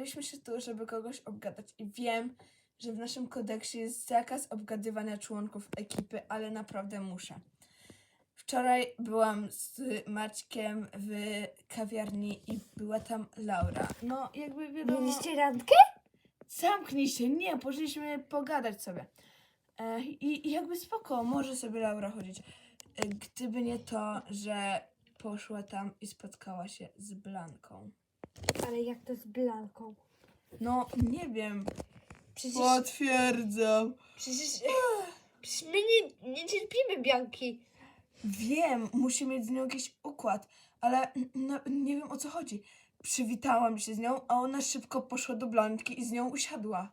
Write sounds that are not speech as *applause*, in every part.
zebraliśmy się tu, żeby kogoś obgadać i wiem, że w naszym kodeksie jest zakaz obgadywania członków ekipy, ale naprawdę muszę. Wczoraj byłam z Maćkiem w kawiarni i była tam Laura. No, jakby wiadomo... Mieliście randkę? Zamknij się, nie, poszliśmy pogadać sobie. E, i, I jakby spoko, może sobie Laura chodzić. E, gdyby nie to, że poszła tam i spotkała się z Blanką. Ale jak to z Blanką? No, nie wiem. Przecież, Potwierdzam. przecież, przecież my nie, nie cierpimy Bianki. Wiem, musi mieć z nią jakiś układ, ale no, nie wiem o co chodzi. Przywitałam się z nią, a ona szybko poszła do Blanki i z nią usiadła.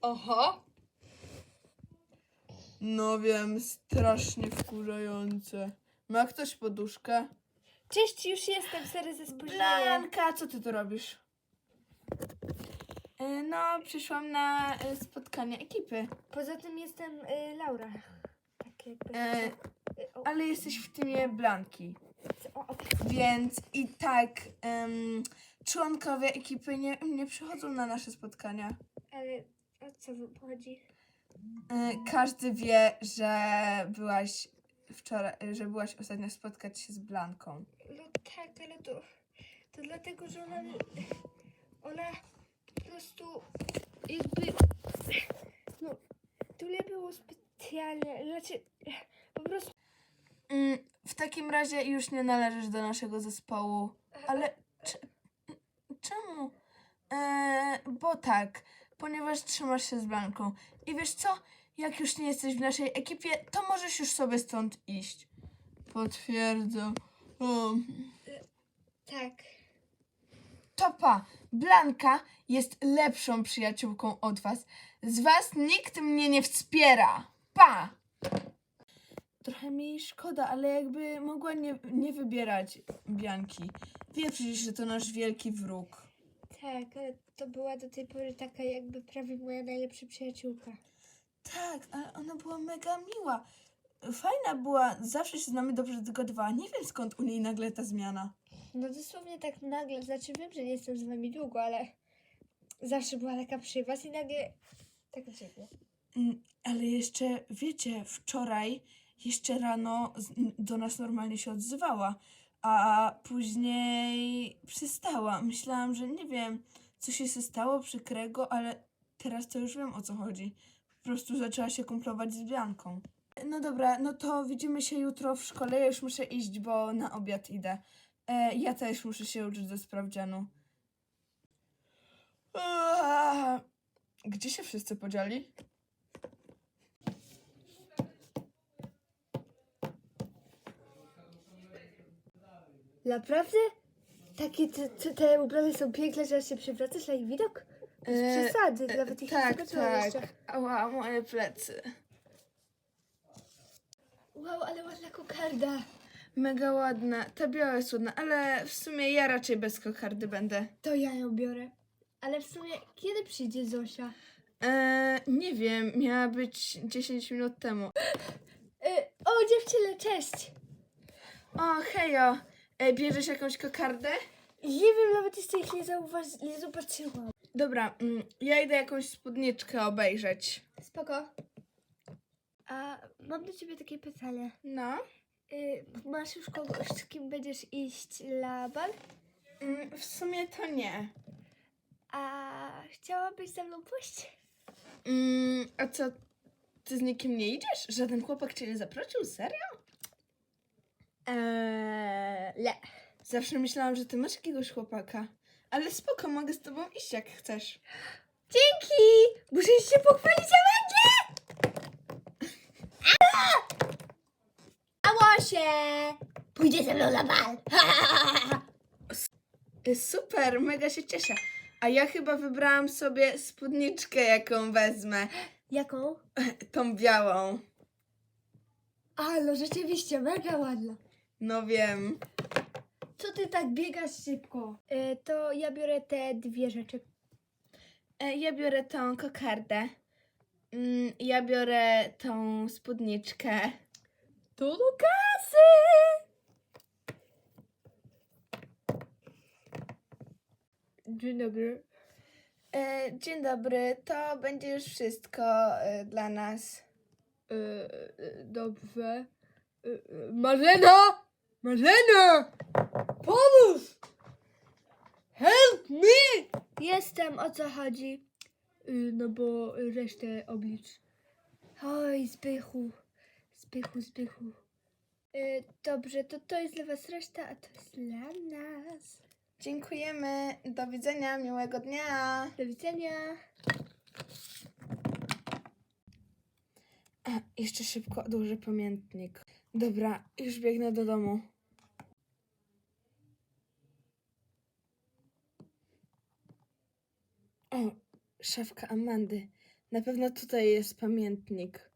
Oho. No wiem, strasznie wkurzające. Ma ktoś poduszkę? Cześć, już jestem, sery ze spóźnieniem. Blanka, co ty tu robisz? E, No, przyszłam na e, spotkanie ekipy, Poza tym jestem y, Laura. Tak jakby. E, y, o, ale jesteś w teamie Blanki. o, o, Więc i tak em, członkowie ekipy nie, nie przychodzą na nasze spotkania. ale o co wam chodzi? E, Każdy wie, że byłaś wczoraj, że byłaś ostatnio spotkać się z Blanką. No tak, ale to, to dlatego, że ona, ona po prostu jakby, no to nie było specjalnie, znaczy po prostu, Mm, W takim razie już nie należysz do naszego zespołu. Ale cze- czemu? E, bo tak, ponieważ trzymasz się z Blanką. I wiesz co? Jak już nie jesteś w naszej ekipie, to możesz już sobie stąd iść. Potwierdzam. O. tak, Topa, Blanka jest lepszą przyjaciółką od was. Z was nikt mnie nie wspiera. Pa! Trochę mi jej szkoda, ale jakby mogła nie, nie wybierać Bianki. Wie przecież, że to nasz wielki wróg. tak, ale to była do tej pory taka jakby prawie moja najlepsza przyjaciółka. Tak, ale ona była mega miła. Fajna była, zawsze się z nami dobrze dogadywała. Nie wiem skąd u niej nagle ta zmiana. No dosłownie tak nagle, znaczy wiem, że nie jestem z wami długo, ale zawsze była taka przy was i nagle tak dziwnie. Mm, Ale jeszcze, wiecie, wczoraj, jeszcze rano z- n- do nas normalnie się odzywała, a później przestała. Myślałam, że nie wiem, co się stało przykrego, ale teraz to już wiem o co chodzi. Po prostu zaczęła się kumplować z Bianką. No dobra, no to widzimy się jutro w szkole. Ja już muszę iść, bo na obiad idę. E, ja też muszę się uczyć do sprawdzianu. Gdzie się wszyscy podzieli? Naprawdę? Takie te, te, ubrania są piękne, że aż się przewracasz na ich widok? Bez E, przesady, nawet ich nie tak, zobaczyłam tak. jeszcze. Ała, moje plecy. Wow, ale ładna kokarda. Mega ładna. Ta biała jest ładna, ale w sumie ja raczej bez kokardy będę. To ja ją biorę. Ale w sumie, kiedy przyjdzie Zosia? Eee, nie wiem, miała być 10 minut temu. Y, o, dziewczyny, cześć! O, hejo. E, bierzesz jakąś kokardę? Nie wiem, nawet jeszcze ich nie, zauważ- nie zobaczyłam. Dobra, mm, ja idę jakąś spódniczkę obejrzeć. Spoko. A mam do ciebie takie pytanie. No. Y, masz już kogoś, z kim będziesz iść na bal? Mm, w sumie to nie. A chciałabyś ze mną pójść? Mm, a co, ty z nikim nie idziesz? Żaden chłopak cię nie zaprosił? Serio? Eee, nie. Zawsze myślałam, że ty masz jakiegoś chłopaka. Ale spoko, mogę z tobą iść jak chcesz. Dzięki! Muszę się pochwalić Amandzie! Ało się! Pójdzie ze mną na bal! Y, *laughs* Super, mega się cieszę. A ja chyba wybrałam sobie spódniczkę, jaką wezmę. Jaką? *laughs* Tą białą. A, no rzeczywiście, mega ładna. No wiem. Co ty tak biegasz szybko? E, to ja biorę te dwie rzeczy. E, Ja biorę tą kokardę. Mm, Ja biorę tą spódniczkę. To do kasy! Dzień dobry. E, dzień dobry, to będzie już wszystko e, dla nas. E, e, dobrze. E, e, Marzena! Marzena! Pomóż! Help me! Jestem, o co chodzi? Y, No bo resztę oblicz. Oj, Zbychu. Zbychu, Zbychu. Y, Dobrze, to to jest dla was reszta, a to jest dla nas. Dziękujemy, do widzenia, miłego dnia. Do widzenia. A, jeszcze szybko odłożę pamiętnik. Dobra, już biegnę do domu. O, szafka Amandy. Na pewno tutaj jest pamiętnik.